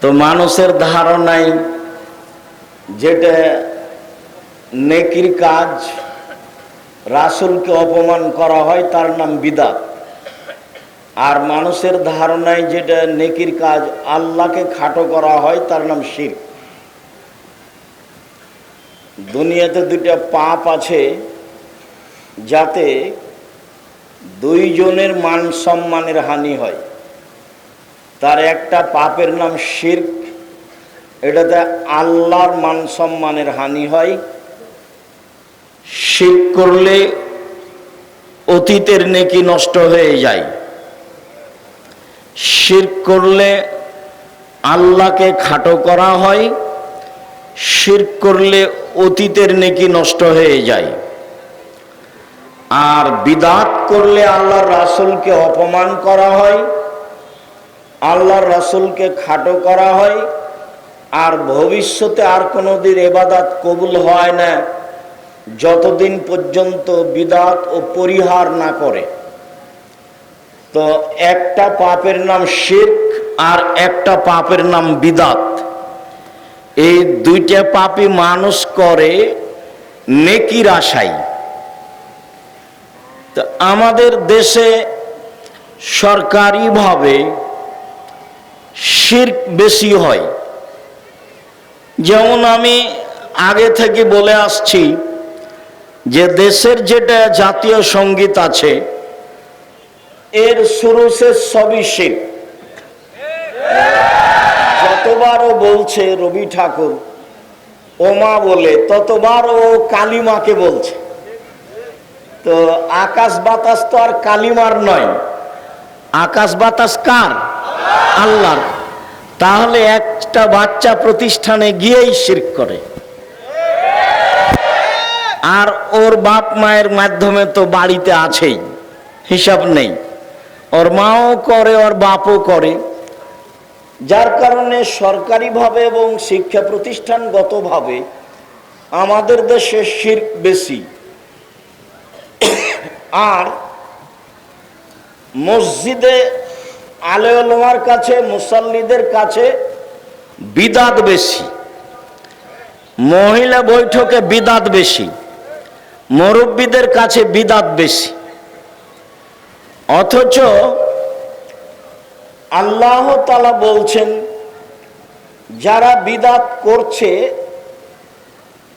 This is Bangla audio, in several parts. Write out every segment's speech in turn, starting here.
তো মানুষের ধারণায় যেটা নেকির কাজ, রাসুলকে অপমান করা হয়, তার নাম বিদাত। আর মানুষের ধারণায় যেটা নেকির কাজ, আল্লাহকে খাটো করা হয়, তার নাম শির দুনিয়াতে দুইটা পাপ আছে, যাতে দুইজনের মান সম্মানের হানি হয়। তার একটা পাপের নাম শির্ক। এটাতে আল্লাহর মান সম্মানের হানি হয়। শির করলে অতীতের নেকি নষ্ট হয়ে যায়। শির করলে আল্লাহকে খাটো করা হয়। শির্ক করলে অতীতের নেকি নষ্ট হয়ে যায়। আর বিদাত করলে আল্লাহর রাসুলকে অপমান করা হয়। আল্লাহর রাসুলকে খাটো করা হয়, আর ভবিষ্যতে আর কোনো দিন এবাদাত কবুল হয় না, যতদিন পর্যন্ত বিদাত ও পরিহার না করে। তো একটা পাপের নাম শির্ক আর একটা পাপের নাম বিদাত। এই দুইটা পাপই মানুষ করে নেকির আশায়। তো আমাদের দেশে সরকারিভাবে শির্ক বেশি হয়। যেমন আমি আগে থেকে বলে আসছি যে দেশের যেটা জাতীয় সংগীত আছে, এর শুরু শেষ সবই শিখ যতবারও বলছে রবি ঠাকুর, ওমা বলে ততবার ও কালিমাকে বলছে। তো আকাশ বাতাস তো আর কালিমার নয়। আকাশ বাতাস কার? আল্লাহর। তাহলে একটা বাচ্চা প্রতিষ্ঠানে গিয়েই শির্ক করে। আর ওর বাপ মায়ের মাধ্যমে তো বাড়িতে আছেই, হিসাব নেই। ওর মাও করে, ওর বাপও করে। যার কারণে সরকারিভাবে এবং শিক্ষা প্রতিষ্ঠানগতভাবে আমাদের দেশে শির্ক বেশি। আর মসজিদে আলেমার কাছে, মুসল্লিদের কাছে বিদাত বেশি। মহিলা বৈঠকে বিদাত বেশি। মুরব্বীদের কাছে বিদাত বেশি। অথচ আল্লাহ তালা বলছেন, যারা বিদাত করছে,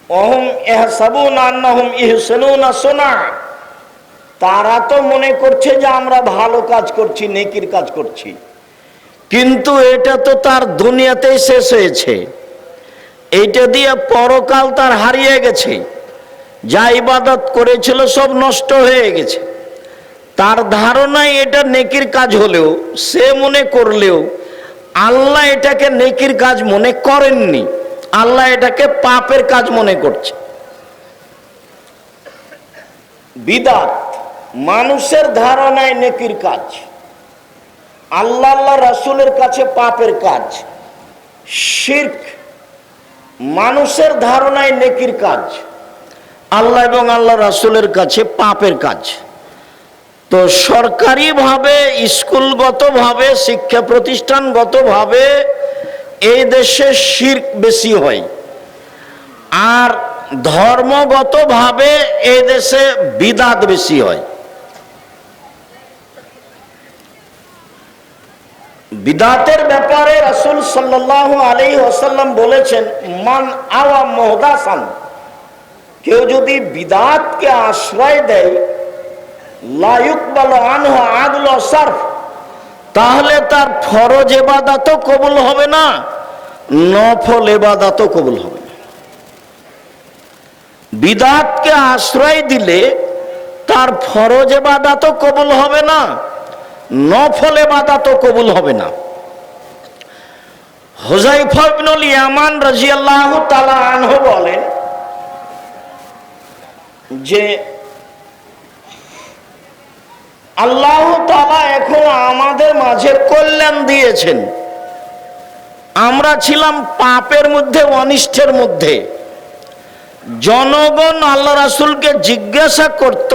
অহম এহসাবুন আন্নাহুম ইহসানুনা সোনা। তারা তো মনে করছে যে আমরা ভালো কাজ করছি, নেকির কাজ করছি। কিন্তু এটা তো তার দুনিয়াতেই শেষ হয়েছে। এইটা দিয়ে পরকাল তার হারিয়ে গেছে। যা ইবাদত করেছিল সব নষ্ট হয়ে গেছে। তার ধারণায় এটা নেকির কাজ হলেও, সে মনে করলেও, আল্লাহ এটাকে নেকির কাজ মনে করেননি। আল্লাহ এটাকে পাপের কাজ মনে করছে। বিদাত। মানুষের ধারণায় নেকির কাজ। আল্লাহ আল্লাহ রাসুলের কাছে পাপের কাজ। শির্ক মানুষের ধারণায় নেকির কাজ। আল্লাহ এবং আল্লাহ রাসুলের কাছে পাপের কাজ। তো সরকারিভাবে, স্কুলগতভাবে, শিক্ষা প্রতিষ্ঠানগতভাবে এই দেশে শির্ক বেশি হয়। আর ধর্মগতভাবে এই দেশে বিদাত বেশি হয়। বিদাতের ব্যাপারে রাসুল সাল্লাহ আলী ওসাল্লাম বলেছেন, মান আওয়া মহদাসান কেউ যদি বিদাতকে আশ্রয় দেয় লায়ুক বল আনহ আদল সার্ফ, তাহলে তার ফরজ এবাদাতও কবুল হবে না, নফল এবাদাতও কবুল হবে না। বিদাতকে আশ্রয় দিলে তার ফরজ এবাদাতও কবুল হবে না নফল তো কবুল হবে না। হুজাইফা ইয়ামান রাজিয়াল্লাহু তাআলা আনহু বলেন যে, আল্লাহ তালা এখন আমাদের মাঝে কল্যাণ দিয়েছেন। আমরা ছিলাম পাপের মধ্যে, অনিষ্টের মধ্যে। জনগণ আল্লাহ রাসুলকে জিজ্ঞাসা করত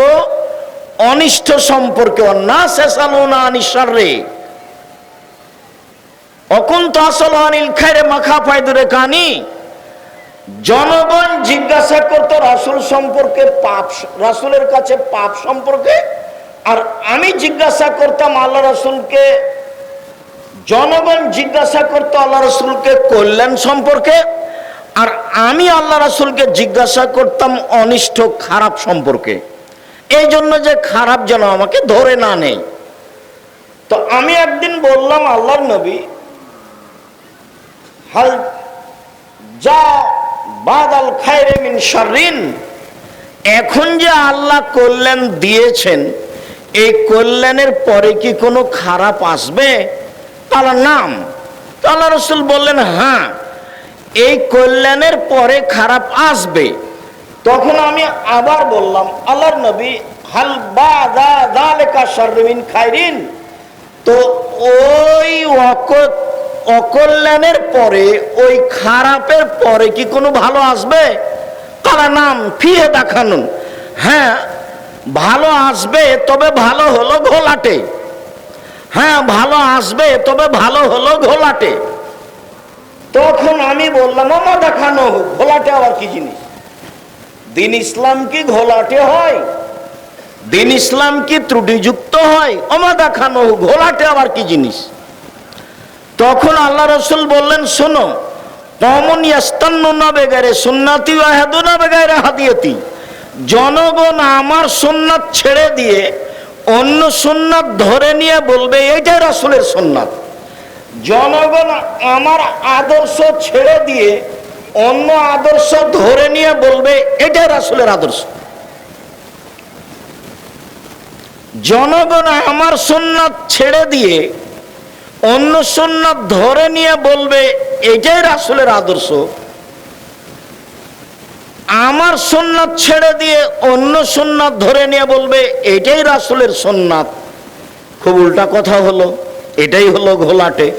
অনিষ্ট সম্পর্কে না শেষালো না আনিসার রে অকুন্ত আসল অনিল খাইরে মাখা পায়দুরে কানি। জনগণ জিজ্ঞাসা করতো রাসুল সম্পর্কে পাপ রাসুলের কাছে পাপ সম্পর্কে। আর আমি জিজ্ঞাসা করতাম আল্লাহ রাসুলকে, জনগণ জিজ্ঞাসা করতো আল্লাহ রসুলকে কল্যাণ সম্পর্কে। আর আমি আল্লাহ রাসুলকে জিজ্ঞাসা করতাম অনিষ্ট খারাপ সম্পর্কে। এই জন্য যে খারাপ যেন আমাকে ধরে না নেই তো আমি একদিন বললাম আল্লাহর নবী হাল যা বাদাল খায়রে মিন শাররিন এখন যে আল্লাহ কল্যাণ দিয়েছেন এই কল্যাণের পরে কি কোনো খারাপ আসবে? তাহলে নাম। তো আল্লাহ রসুল বললেন হ্যাঁ এই কল্যাণের পরে খারাপ আসবে। তখন আমি আবার বললাম, আল্লাহর নবী খায়রিন তো ওই অক- অকল্যাণের পরে, ওই খারাপের পরে কি কোনো ভালো আসবে? কারা নাম, ফিহে দেখানুন হ্যাঁ ভালো আসবে, তবে ভালো হলো ঘোলাটে। হ্যাঁ ভালো আসবে, তবে ভালো হলো ঘোলাটে। তখন আমি বললাম, আমার দেখানো ঘোলাটে আবার কি জিনিস? দিন ইসলাম কি ঘোলাটে হয়? দিন ইসলাম কি ত্রুটিযুক্ত হয়? অমা দেখানো ঘোলাটে আবার কি জিনিস? তখন আল্লাহ রসুল বললেন, শোনো, কমন ইয়াস্তান্না বেগারে সুন্নাতি আহাদুনা বেগারে হাদিয়াতি। জনগণ আমার সুন্নাত ছেড়ে দিয়ে অন্য সুন্নাত ধরে নিয়ে বলবে, এইটাই রাসুলের সুন্নাত। জনগণ আমার আদর্শ ছেড়ে দিয়ে অন্য আদর্শ ধরে নিয়ে বলবে, এটাই রাসুলের আদর্শ। জনগণ আমার সুন্নাত ছেড়ে দিয়ে অন্য সুন্নাত ধরে নিয়ে বলবে, এটাই রাসুলের আদর্শ। আমার সুন্নাত ছেড়ে দিয়ে অন্য সুন্নাত ধরে নিয়ে বলবে, এটাই রাসুলের সুন্নাত। খুব উল্টা কথা হলো, এটাই হলো ঘোলাটে।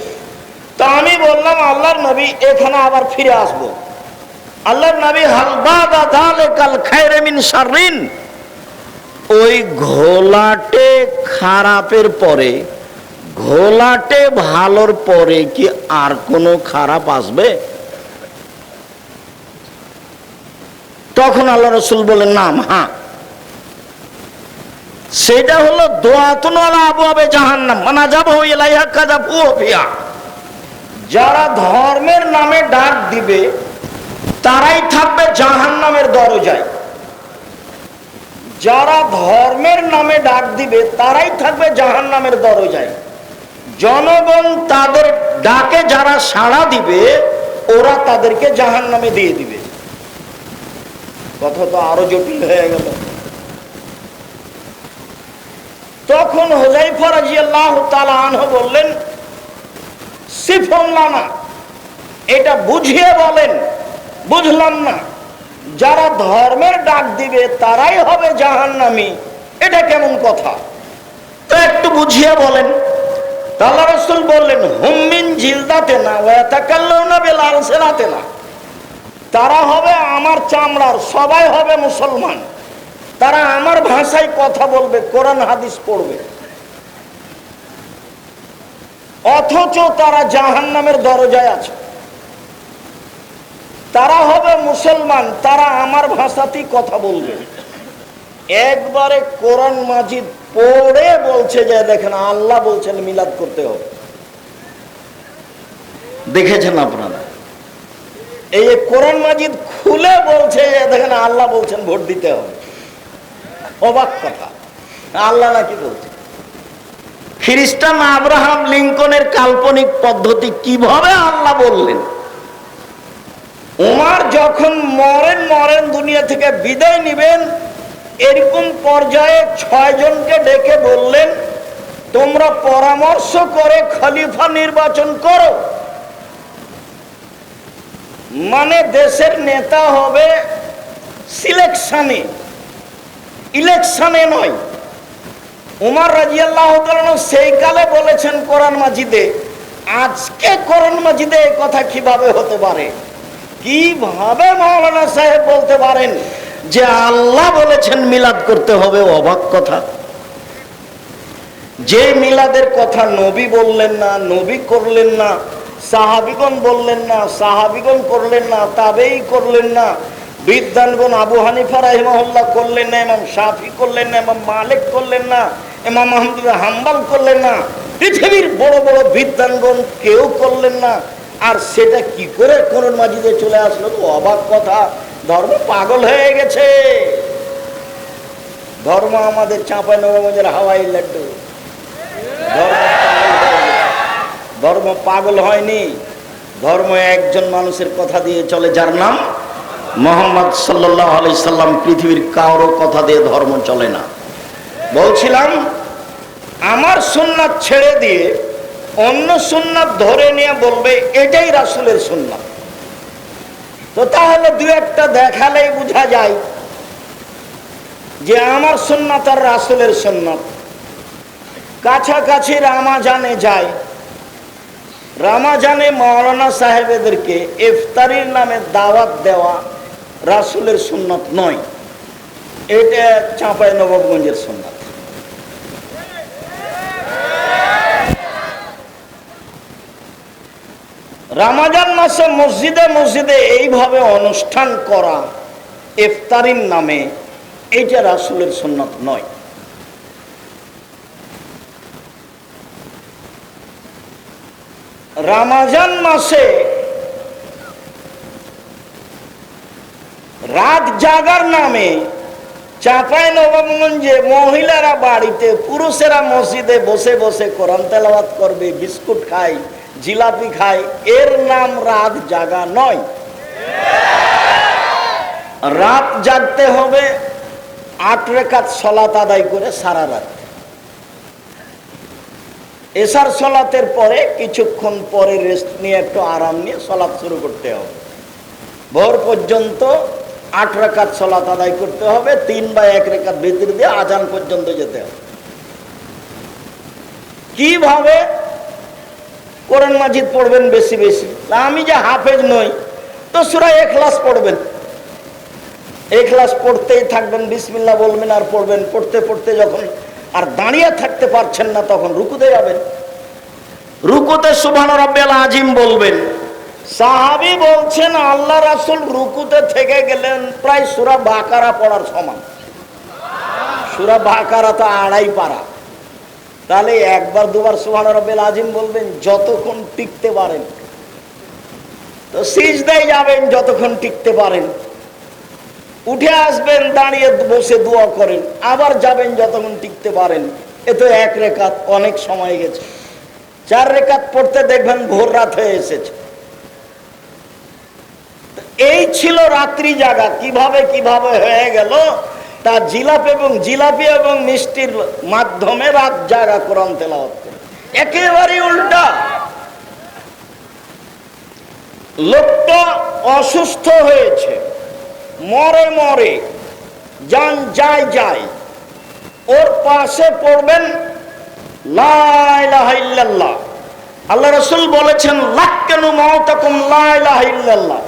তা আমি বললাম, আল্লাহর নবী, এখানে আবার ফিরে আসব। আল্লাহর নবী হালবাদা দালে কাল খায়রে মিন শাররিন। ওই ঘোলাটে খারাপের পরে, ঘোলাটে ভালোর পরে কি আর কোনো খারাপ আসবে? তখন আল্লাহ রসুল বলেন নাম হ্যাঁ। সেটা হলো দোয়াতুন আবু আবে জাহান্নাম। মানা যাব ইলাইহা কাজা ফুয়া যারা ধর্মের নামে ডাক দিবে তারাই থাকবে জাহান্নামের দরজায়। যারা ধর্মের নামে ডাক দিবে, তারাই থাকবে জাহান নামের দরজায়। জনগণ তাদের ডাকে যারা সাড়া দিবে, ওরা তাদেরকে জাহান নামে দিয়ে দিবে। কথা তো আরও জটিল হয়ে গেল। তখন হোজাইফা রাজিয়াল্লাহু তাআলা আনহু বললেন সিফন লানা, এটা বুঝিয়ে বলেন বুঝলাম না। যারা ধর্মের ডাক দিবে, তারাই হবে জাহান্নামী। এটা কেমন কথা? তো একটু বুঝিয়ে বলেন। আল্লাহ রসুল বললেন হুম্মিন জিলদাতে না ওয়াতাকাল্লাউ না বেলাল সেনাতে না। তারা হবে আমার চামড়ার, সবাই হবে মুসলমান। তারা আমার ভাষায় কথা বলবে, কোরআন, হাদিস পড়বে। অথচ তারা জাহান্নামের দরজায় আছে। তারা হবে মুসলমান, তারা আমার ভাষাতেই কথা বলবে। একবারে কোরআন মাজিদ পড়ে বলছে যে, দেখেন, আল্লাহ বলছেন মিলাদ করতে হবে। দেখেছেন আপনারা? এই যে কোরআন মাজিদ খুলে বলছে যে, দেখেন, আল্লাহ বলছেন ভোট দিতে হবে। অবাক কথা। আল্লাহ নাকি বলছে? খ্রিস্টান আব্রাহাম লিঙ্কনের কাল্পনিক পদ্ধতি কীভাবে আল্লাহ বললেন? উমার যখন মরেন মরেন দুনিয়া থেকে বিদায় নিবেন, এরকম পর্যায়ে ছয় জনকে ডেকে বললেন, তোমরা পরামর্শ করে খলিফা নির্বাচন করো। মানে দেশের নেতা হবে সিলেকশনে। ইলেকশনে নয়। উমার রাজিয়াল্লাহ সেই কালে বলেছেন কোরআন মাজিদে, আজকে কোরআন মাজিদে এই কথা কীভাবে হতে পারে? কীভাবে মৌলানা সাহেব বলতে পারেন যে আল্লাহ বলেছেন মিলাদ করতে হবে? অবাক কথা। যে মিলাদের কথা নবী বললেন না, নবী করলেন না, সাহাবিগণ বললেন না, সাহাবিগণ করলেন না, তাবেই করলেন না বিদ্যানগণ আবু হানিফা রাহিমাহুল্লাহ করলেন না এমাম শাফি করলেন না এমাম মালিক করলেন না এমাম আহমদুল হাম্বাল করলেন না, পৃথিবীর বড় বড় বিদ্যানগণ কেউ করলেন না আর সেটা কি করে কোন মাঝিতে চলে আসলো? তো অবাক কথা, ধর্ম পাগল হয়ে গেছে। ধর্ম আমাদের চাঁপাই নবগঞ্জের হাওয়াই লাড্ডু। ধর্ম পাগল হয়নি। ধর্ম একজন মানুষের কথা দিয়ে চলে, যার নাম মোহাম্মদ সাল্লাহ আলি সাল্লাম। পৃথিবীর কারও কথা দিয়ে ধর্ম চলে না। বলছিলাম, আমার সুন্নাত ছেড়ে দিয়ে অন্য সুন্নাত ধরে নিয়ে বলবে, এটাই রাসুলের সুন্নাত। তো তাহলে দু একটা দেখালেই বোঝা যায় যে আমার সুন্নাত আর রাসুলের সুন্নাত। কাছাকাছি রামাজানে যায়। রামাজানে মাওলানা সাহেবেদেরকে ইফতারির নামে দাওয়াত দেওয়া রাসুলের সুন্নত নয়। এটা চাঁপাই নবাবগঞ্জের সুন্নত। রামাজান মাসে মসজিদে মসজিদে এইভাবে অনুষ্ঠান করা ইফতারির নামে, এইটা রাসুলের সুন্নত নয়। রামাজান মাসে রাত জাগার নামে চাঁপাই নবাবগঞ্জে মহিলারা বাড়িতে পুরুষেরা মসজিদে বসে বসে কোরআন তেলাওয়াত করবে, বিস্কুট খায় জিলাপি খায়, এর নাম রাত জাগা নয়। রাত জাগতে হবে, আট রেখাত সলাত আদায় করে সারা রাত। এসার সলাতের পরে, কিছুক্ষণ পরে রেস্ট নিয়ে একটু আরাম নিয়ে সলাৎ শুরু করতে হবে। ভোর পর্যন্ত আট রেখাত সলাত আদায় করতে হবে, তিন বা এক রেখাত ভিতর দিয়ে আজান পর্যন্ত যেতে হবে। কীভাবে কোরআন মাজিদ পড়বেন বেশি বেশি। তা আমি যে হাফেজ নই, তো সুরা এখলাস পড়বেন। এখলাস পড়তেই থাকবেন, বিসমিল্লাহ বলবেন আর পড়বেন। পড়তে পড়তে যখন আর দাঁড়িয়ে থাকতে পারছেন না, তখন রুকুতে যাবেন। রুকুতে সুবহান রাব্বিয়াল আজিম বলবেন, সাহাবি বলছেন, আল্লাহ রাসুল রুকুতে থেকে গেলেন প্রায় সূরা বাকারা পড়ার সমান। সূরা বাকারা তো আড়াই পারা। তাহলে একবার দুবার সুবহান রাব্বিয়াল আজিম বলবেন, যতক্ষণ টিকতে পারেন। তো সিজদায় যাবেন, যতক্ষণ টিকতে পারেন। উঠে আসবেন, দাঁড়িয়ে বসে দোয়া করেন, আবার যাবেন যতক্ষণ টিকতে পারেন। এ তো এক রেখাত, অনেক সময় গেছে। চার রেখাত পড়তে দেখবেন ভোর রাত হয়ে এসেছে। এই ছিল রাত্রি জাগা। কীভাবে কীভাবে হয়ে গেল? তা জিলাপ এবং জিলাপি এবং মিষ্টির মাধ্যমে রাত জাগা কোরআন তেলাওয়াত একেবারে উল্টা। লোকটা অসুস্থ হয়েছে। মরে মরে। যান যায় যায়। ওর পাশে পড়বেন আল্লাহ রসুল বলেছেন, লাক্কানু মাউতাকুম লা ইলাহা ইল্লাল্লাহ।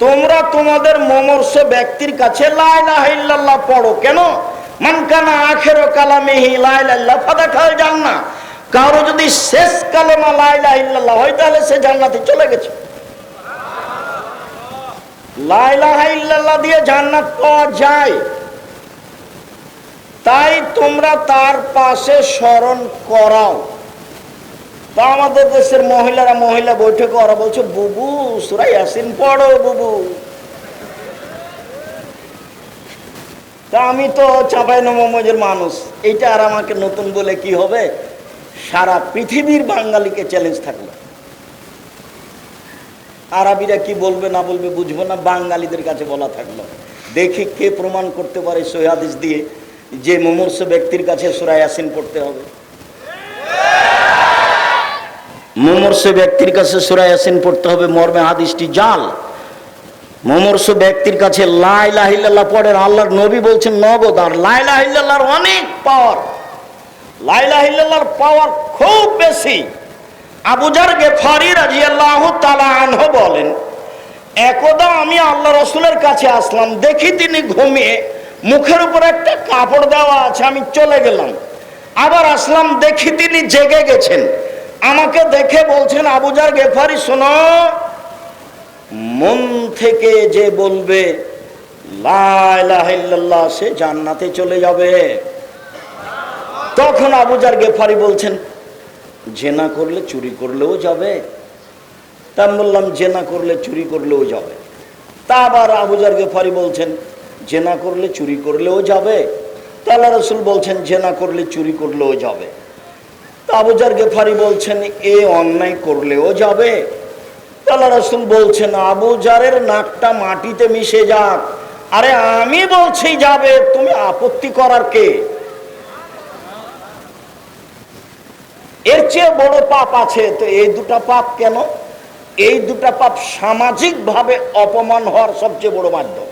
তোমরা তোমাদের মমর্ষ ব্যক্তির কাছে পড়ো। কেন? মানকানা আখের কালামিহি লা ইলাহা ইল্লাল্লাহ, ফাদাখাল জান্নাহ। কারও যদি শেষ কালেমা লা ইলাহা ইল্লাল্লাহ হয়, তাহলে সে জান্নাতে চলে গেছে। লাইলাহা দিয়ে জান্নাত পাওয়া যায়। তাই তোমরা তার পাশে স্মরণ করাও। তা আমাদের দেশের মহিলারা মহিলা বৈঠকে, ওরা বলছে, বুবু, সুরা ইয়াসিন পড়ো, বুবু। তা আমি তো চাপাই নমজের মানুষ। এইটা আর আমাকে নতুন বলে কি হবে? সারা পৃথিবীর বাঙালিকে চ্যালেঞ্জ থাকল। আরবিরা কি বলবে, না বলবে বুঝব না, বাঙালিদের কাছে বলা থাকল। দেখি কে প্রমাণ করতে পারে সৈহাদিস দিয়ে যে মুমূর্ষ ব্যক্তির কাছে সুরায় আসিন পড়তে হবে। মুমূর্ষ ব্যক্তির কাছে সুরায় আসিন পড়তে হবে, মর্মে হাদিসটি জাল। মুমূর্ষ ব্যক্তির কাছে লাই লাইলাহিল্লাহ পড়েন, আল্লাহর নবী বলছেন নগদ আর লাইলাহিল্লাহর অনেক পাওয়ার লাইলাহিল্লাহর পাওয়ার খুব বেশি। আবুজার গেফারি রাজিয়াল্লাহ তালা আনহ বলেন, একদা আমি আল্লাহ রসুলের কাছে আসলাম, দেখি তিনি ঘুমিয়ে মুখের উপর একটা কাপড় দেওয়া আছে, আমি চলে গেলাম। আবার আসলাম, দেখি তিনি জেগে গেছেন। আমাকে দেখে বলছেন আবুজার গেফারি, শোনো। মন থেকে যে বলবে সে জান্নাতে চলে যাবে। তখন আবুজার গেফারি বলছেন, জেনা করলে চুরি করলেও যাবে। তা বললাম, জেনা করলে চুরি করলেও যাবে। তা আবার আবুজার গেফারি বলছেন, জেনা করলে চুরি করলেও যাবে। তা আল্লাহ রসুল বলছেন, জেনা করলে চুরি করলেও যাবে। আবুজার গেফারি বলছেন, এ অন্যায় করলেও যাবে। আল্লাহ রসুল বলছেন আবুজারের নাকটা মাটিতে মিশে যাক। আরে আমি বলছি যাবে, তুমি আপত্তি করার কে? এর চেয়ে বড় পাপ আছে। তো এই দুটা পাপ কেন? এই দুটা পাপ সামাজিকভাবে অপমান হওয়ার সবচেয়ে বড় মাধ্যম।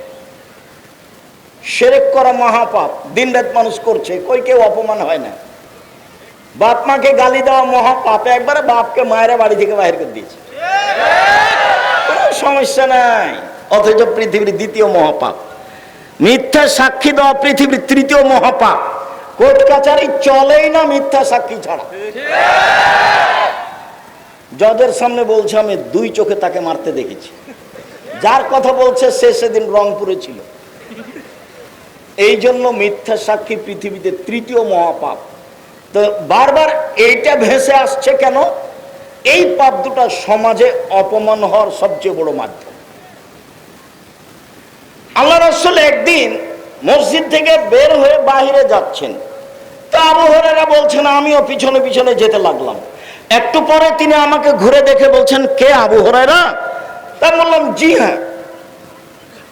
সেরেক করা মহাপাপ। দিন রাত মানুষ করছে, কই কেউ অপমান হয় না। বাপ মাকে গালি দেওয়া মহাপাপ একবারে বাপকে মায়েরা বাড়ি থেকে বাইরে করে দিয়েছে। কোনো সমস্যা নাই। অথচ পৃথিবীর দ্বিতীয় মহাপাপ। মিথ্যা সাক্ষী দেওয়া পৃথিবীর তৃতীয় মহাপাপ। কোর্ট কাছারি চলেই না মিথ্যা সাক্ষী ছাড়া। জজের সামনে বলছে, আমি দুই চোখে তাকে মারতে দেখেছি। যার কথা বলছে, সে সেদিন রংপুরে ছিল। এই জন্য মিথ্যা সাক্ষী পৃথিবীতে তৃতীয় মহাপাপ। তো বারবার এইটা ভেসে আসছে কেন? এই পাপ দুটা সমাজে অপমান হওয়ার সবচেয়ে বড় মাধ্যম। আল্লাহ রসুল একদিন মসজিদ থেকে বের হয়ে বাহিরে যাচ্ছেন। তা আবু হরেরা বলছেন, আমিও পিছনে পিছনে যেতে লাগলাম। একটু পরে তিনি আমাকে ঘুরে দেখে বলছেন, কে আবু হরেরা তা বললাম, জি হ্যাঁ।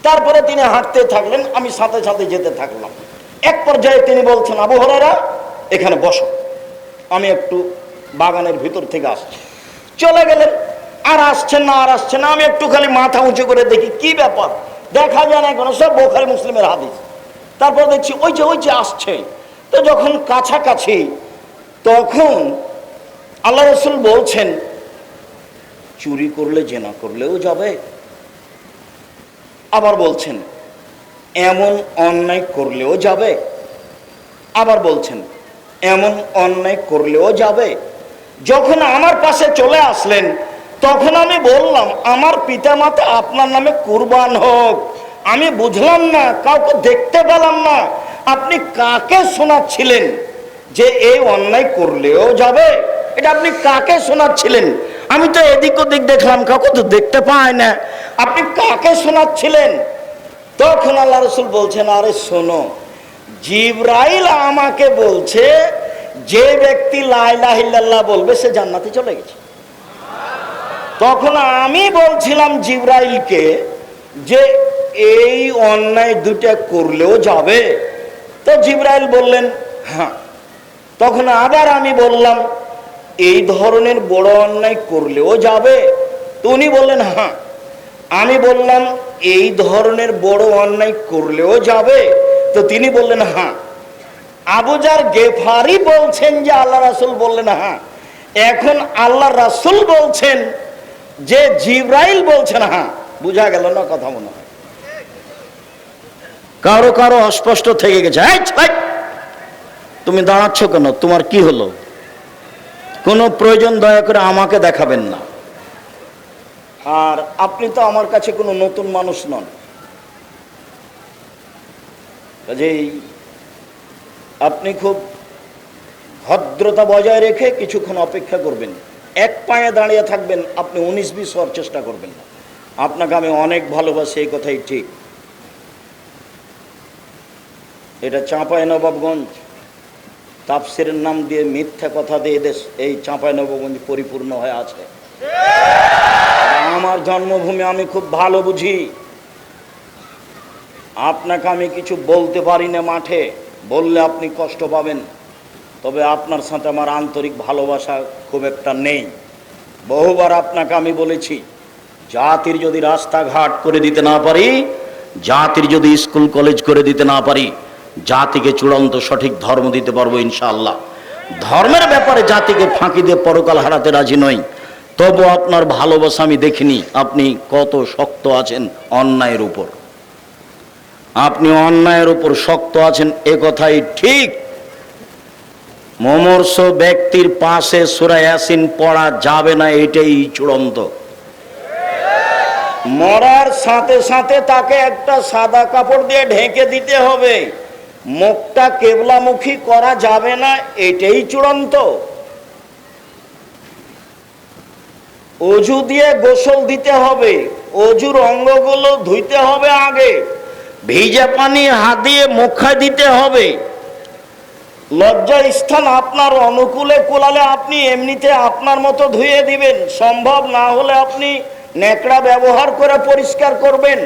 তারপরে তিনি হাঁটতে থাকলেন, আমি সাথে সাথে যেতে থাকলাম। এক পর্যায়ে তিনি বলছেন, আবু হরেরা এখানে বসো। আমি একটু বাগানের ভিতর থেকে আসছি। চলে গেলেন আর আসছেন না, আর আসছেন না। আমি একটু খালি মাথা উঁচু করে দেখি কি ব্যাপার। দেখা যায় না কোনো সব বোখারি মুসলিমের হাদিস। তারপর দেখছি ওই যে ওই যে আসছে। তো যখন কাছাকাছি, তখন আল্লাহ রসুল বলছেন, চুরি করলে জেনা করলেও যাবে। আবার বলছেন, এমন অন্যায় করলেও যাবে। আবার বলছেন এমন অন্যায় করলেও যাবে। যখন আমার পাশে চলে আসলেন, তখন আমি বললাম, আমার পিতামাতা আপনার নামে কুরবান হোক। আমি বুঝলাম না, কাউকে দেখতে পেলাম না। আপনি কাকে শোনাচ্ছিলেন যে এই অন্যায় করলেও যাবে? এটা আপনি কাকে শোনাচ্ছিলেন? আমি তো এদিক ওদিক দেখলাম, কাউকে তো দেখতে পাই না। আপনি কাকে শোনাচ্ছিলেন? তখন আল্লাহ রসুল বলছেন, আরে শোনো জিব্রাইল আমাকে বলছে, যে ব্যক্তি লাইলাহিল্লাহ বলবে, সে জান্নাতে চলে গেছে। তখন আমি বলছিলাম জিব্রাইলকে যে এই অন্যায় দুটা করলেও যাবে। তো জিব্রাইল বললেন হ্যাঁ। তখন আবার আমি বললাম, এই ধরনের বড় অন্যায় করলেও যাবে। তো উনি বললেন হ্যাঁ। আমি বললাম, এই ধরনের বড় অন্যায় করলেও যাবে। তো তিনি বললেন হ্যাঁ। আবুজার গেফারি বলছেন যে আল্লাহ রাসুল বললেন হ্যাঁ। এখন আল্লাহ রাসুল বলছেন যে জিব্রাইল বলছেন হ্যাঁ। বুঝা গেল না কথা মনে হয়। কারও কারও অস্পষ্ট থেকে গেছে তুমি দাঁড়াচ্ছ কেন? তোমার কি হলো? কোনো প্রয়োজন দয়া করে আমাকে দেখাবেন না। আর আপনি তো আমার কাছে কোনো নতুন মানুষ নন। কাজেই আপনি খুব ভদ্রতা বজায় রেখে কিছুক্ষণ অপেক্ষা করবেন। এক পায়ে দাঁড়িয়ে থাকবেন, আপনি উনিশ বিশ হওয়ার চেষ্টা করবেন না। আপনাকে আমি অনেক ভালোবাসি, এই কথাই ঠিক। এটা চাঁপাই নবাবগঞ্জ তাপসিরের নাম দিয়ে মিথ্যা কথা দিয়ে দেশ এই চাঁপাই নবাবগঞ্জ পরিপূর্ণ হয়ে আছে। আমার জন্মভূমি আমি খুব ভালো বুঝি। আপনাকে আমি কিছু বলতে পারি না মাঠে। বললে আপনি কষ্ট পাবেন। তবে আপনার সাথে আমার আন্তরিক ভালোবাসা খুব একটা নেই। বহুবার আপনাকে আমি বলেছি, জাতির যদি রাস্তাঘাট করে দিতে না পারি, জাতির যদি স্কুল, কলেজ করে দিতে না পারি, জাতিকে চূড়ান্ত সঠিক ধর্ম দিতে পারব ইনশাআল্লাহ। ধর্মের ব্যাপারে জাতিকে ফাঁকি দিয়ে পরকাল হারাতে রাজি নই। তবু আপনার ভালোবাসা আমি দেখিনি। আপনি কত শক্ত আছেন অন্যায়ের উপর। আপনি অন্যায়ের উপর শক্ত আছেন, এ কথাই ঠিক। মমর্ষ ব্যক্তির পাশে সুরা ইয়াসিন পড়া যাবে না, এটাই চূড়ান্ত। মরার সাথে সাথে তাকে একটা সাদা কাপড় দিয়ে ঢেকে দিতে হবে। মুখটা কেবলামুখী করা যাবে না, এটাই চূড়ান্ত। অজু দিয়ে গোসল দিতে হবে, অজুর অঙ্গগুলো ধুইতে হবে আগে। ভিজা পানি হাত দিয়ে মুখায় দিতে হবে। লজ্জার স্থান আপনার অনুকূলে কোলালে আপনি এমনিতে আপনার মতো ধুয়ে দিবেন। সম্ভব না হলে আপনি ন্যাকড়া ব্যবহার করে পরিষ্কার করবেন।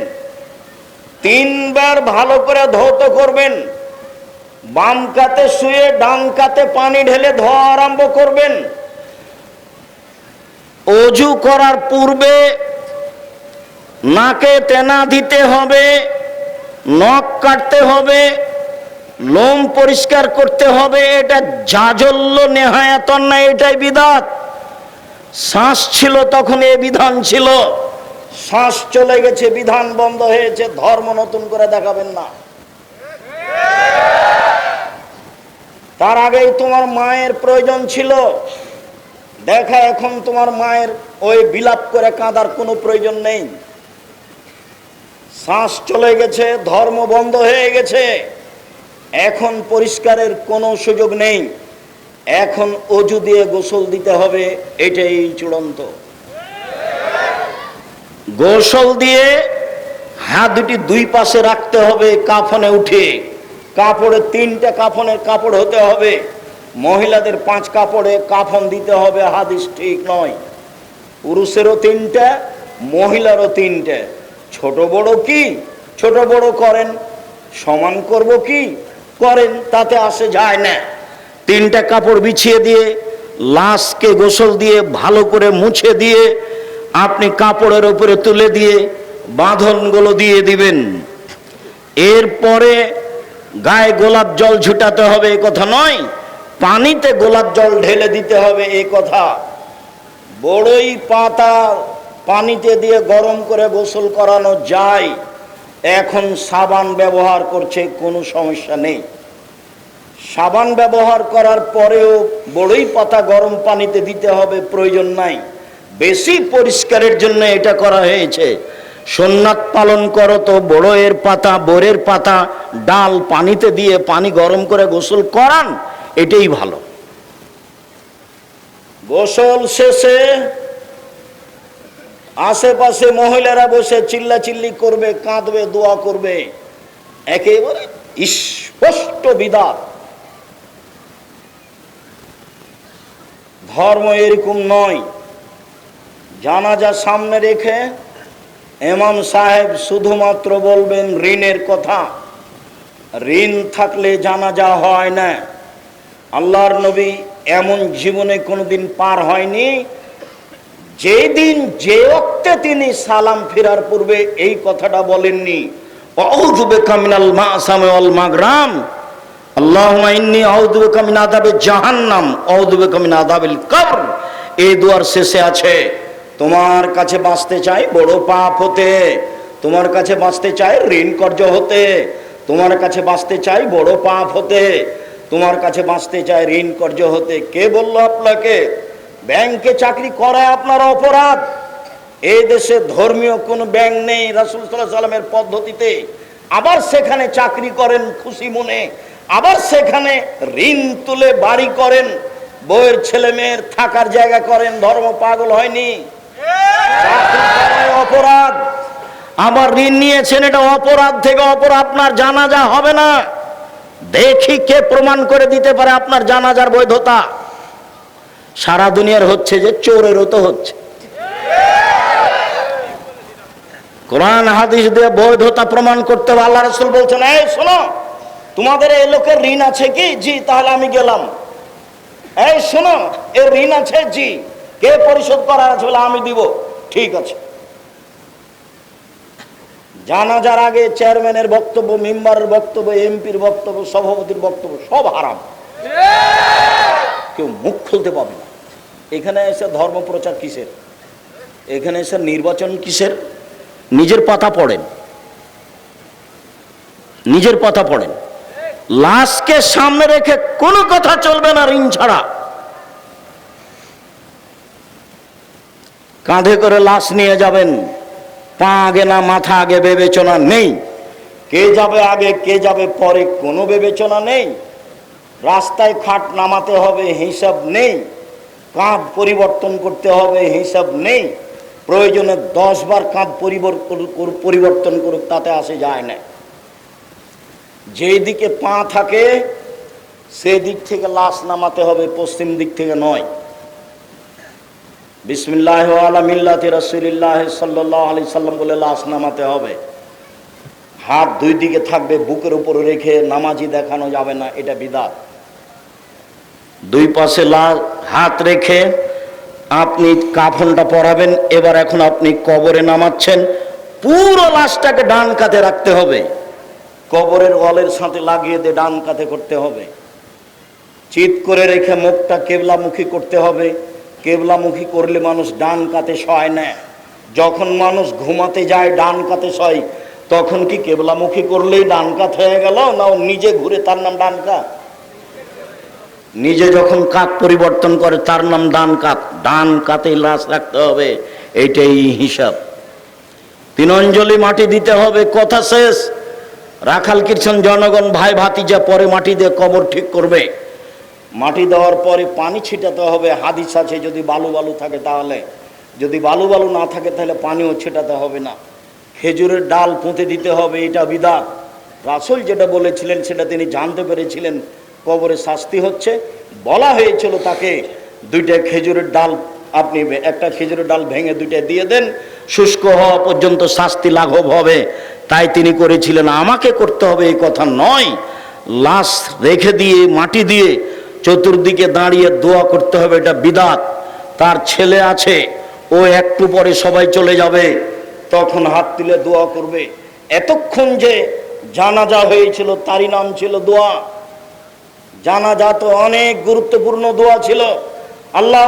তিনবার ভালো করে ধৌত করবেন। বাম কাতে শুয়ে ডান কাতে পানি ঢেলে ধোয়া আরম্ভ করবেন। অজু করার পূর্বে নাকে তেনা দিতে হবে। নখ কাটতে হবে, লোম পরিষ্কার করতে হবে, এটা জাজল্য নেহায়াতন না এটাই বিধাত শ্বাস ছিল তখন এ বিধান ছিল। শ্বাস চলে গেছে, বিধান বন্ধ হয়েছে, ধর্ম নতুন করে দেখাবেন না। তার আগেই তোমার মায়ের প্রয়োজন ছিল। দেখা এখন তোমার মায়ের ওই বিলাপ করে কাঁদার কোনো প্রয়োজন নেই। শ্বাস চলে গেছে, ধর্ম বন্ধ হয়ে গেছে। এখন পরিষ্কারের কোনো সুযোগ নেই। এখন অজু দিয়ে গোসল দিতে হবে, এটাই চূড়ান্ত। গোসল দিয়ে হাত দুটি দুই পাশে রাখতে হবে কাফনে উঠে। কাপড়ে তিনটা কাফনের কাপড় হতে হবে। মহিলাদের পাঁচ কাপড়ে কাফন দিতে হবে, হাদিস ঠিক নয়। পুরুষেরও তিনটা, মহিলারও তিনটা। ছোট বড় কি? ছোট বড় করেন, সমান করব কি? করেন, তাতে আসে যায় না। তিনটা কাপড় বিছিয়ে দিয়ে, লাশকে গোসল দিয়ে, ভালো করে মুছে দিয়ে, আপনি কাপড়ের উপরে তুলে দিয়ে, বাঁধনগুলো দিয়ে দিবেন। এরপরে গায়ে গোলাপ জল ঝুটাতে হবে, এ কথা নয়। পানিতে গোলাপ জল ঢেলে দিতে হবে, এ কথা। বড়ই পাতা পানিতে দিয়ে গরম করে গোসল করানো যায়। এখন সাবান ব্যবহার করছে, কোনো সমস্যা নেই। সাবান ব্যবহার করার পরেও বড়ই পাতা গরম পানিতে দিতে হবে, প্রয়োজন নাই। বেশি পরিষ্কারের জন্য এটা করা হয়েছে। সোননাথ পালন করো তো বড়ের পাতা, বোরের পাতা, ডাল পানিতে দিয়ে পানি গরম করে গোসল করান, এটাই ভালো। গোসল শেষে আশেপাশে মহিলারা বসে চিল্লাচিল্লি করবে, কাঁদবে, দোয়া করবে। একেবারে স্পষ্ট বিদাত ধর্ম এরকম নয়। জানাজা সামনে রেখে এমাম সাহেব শুধুমাত্র বলবেন, ঋণের কথা। ঋণ থাকলে জানাজা হয় না। আল্লাহর নবী এমন জীবনে কোনোদিন পার হয়নি। যেদিন যে অক্তে তিনি সালাম ফেরার পূর্বে এই কথাটা বলেননি। এই দুয়ার শেষে আছে, তোমার কাছে বাঁচতে চাই বড় পাপ হতে। তোমার কাছে বাঁচতে চাই ঋণ কর্য হতে। তোমার কাছে বাঁচতে চাই বড় পাপ হতে। তোমার কাছে বাঁচতে চাই ঋণ কর্য হতে। কে বলল আপনাকে? ব্যাংকে চাকরি করায় আপনার অপরাধ। এই দেশে ধর্মীয় কোনো ব্যাংক নেই রাসুল সাল্লাহ সাল্লামের পদ্ধতিতে। আবার সেখানে চাকরি করেন খুশি মনে। আবার সেখানে ঋণ তুলে বাড়ি করেন। বউয়ের ছেলে মেয়ের থাকার জায়গা করেন, ধর্ম পাগল হয়নি। অপরাধ। আবার ঋণ নিয়েছেন, এটা অপরাধ থেকে অপরাধ, আপনার জানাজা হবে না। দেখি কে প্রমাণ করে দিতে পারে আপনার জানাজার বৈধতা। সারা দুনিয়ার হচ্ছে যে চোরেরও তো হচ্ছে। কোরআন, হাদিস দিয়ে বৈধতা প্রমাণ করতে হবে। আল্লাহ রসুল বলছেন, এই শোনো, তোমাদের এই লোকের ঋণ আছে কি? জি, তাহলে আমি গেলাম। এই শোনো, এর ঋণ আছে? জি। কে পরিশোধ করার আছে বলে আমি দিব। ঠিক আছে। জানাজার আগে চেয়ারম্যানের বক্তব্য, মেম্বারের বক্তব্য, এমপির বক্তব্য, সভাপতির বক্তব্য, সব হারাম। কেউ মুখ খুলতে পাবে না। এখানে এসে ধর্ম প্রচার কিসের? এখানে এসে নির্বাচন কিসের? নিজের পাতা পড়েন। নিজের পাতা পড়েন। লাশকে সামনে রেখে কোনো কথা চলবে না ঋণ ছাড়া। কাঁধে করে লাশ নিয়ে যাবেন। পা আগে না মাথা আগে বিবেচনা নেই। কে যাবে আগে, কে যাবে পরে কোনো বিবেচনা নেই। রাস্তায় খাট নামাতে হবে, হিসাব নেই। কাঁধ পরিবর্তন করতে হবে, হিসাব নেই। প্রয়োজনে দশ বার কাঁধ পরিবর্তন করুক- তাতে আসে যায় না। যেই দিকে পা থাকে, সেই দিক থেকে লাশ নামাতে হবে, পশ্চিম দিক থেকে নয়। বিসমিল্লাহ আলা মিল্লাতি রসুলিল্লাহ সাল্লাহ আলি সাল্লাম বলে লাশ নামাতে হবে। হাত দুই দিকে থাকবে, বুকের উপরে রেখে নামাজি দেখানো যাবে না, এটা বিদাত। দুই পাশে লাল হাত রেখে আপনি কাফনটা পরাবেন, এবার এখন আপনি কবরে নামাচ্ছেন, পুরো লাশটাকে ডান কাতে রাখতে হবে। কবরের ওয়ালের সাথে লাগিয়ে দিয়ে ডান কাতে করতে হবে। চিত করে রেখে মুখটা কেবলামুখী করতে হবে। কেবলামুখী করলে মানুষ ডান কাতে শয় না। যখন মানুষ ঘুমাতে যায়, ডান কাতে শয় তখন কি কেবলামুখী করলেই ডান কাত হয়ে গেল, না নিজে ঘুরে তার নাম ডান কাত নিজে যখন কাত পরিবর্তন করে, তার নাম ডান কাত ডান কাতে লাশ রাখতে হবে, এইটাই হিসাব। তিন অঞ্জলি মাটি দিতে হবে, কথা শেষ। রাখাল কৃষ্ণ জনগণ, ভাই ভাতিজা পরে মাটি দিয়ে কবর ঠিক করবে। মাটি দেওয়ার পরে পানি ছিটাতে হবে, হাদিস আছে, যদি বালু বালু থাকে তাহলে। যদি বালু বালু না থাকে তাহলে পানিও ছিটাতে হবে না। খেজুরের ডাল পুঁতে দিতে হবে, এটা বিদাত রাসুল যেটা বলেছিলেন, সেটা তিনি জানতে পেরেছিলেন। কবরে শাস্তি হচ্ছে, বলা হয়েছিল তাকে দুইটা খেজুরের ডাল আপনি একটা খেজুরের ডাল ভেঙে দুইটা দিয়ে দেন, শুষ্ক হওয়া পর্যন্ত শাস্তি লাঘব হবে। তাই তিনি করেছিলেন, আমাকে করতে হবে এই কথা নয়। লাশ রেখে দিয়ে, মাটি দিয়ে চতুর্দিকে দাঁড়িয়ে দোয়া করতে হবে, এটা বিদাত। তার ছেলে আছে, ও একটু পরে সবাই চলে যাবে। তখন হাত তুলে দোয়া করবে। এতক্ষণ যে জানাজা হয়েছিল, তারই নাম ছিল দোয়া। জানাজা যাত অনেক গুরুত্বপূর্ণ দোয়া ছিল। আল্লাহ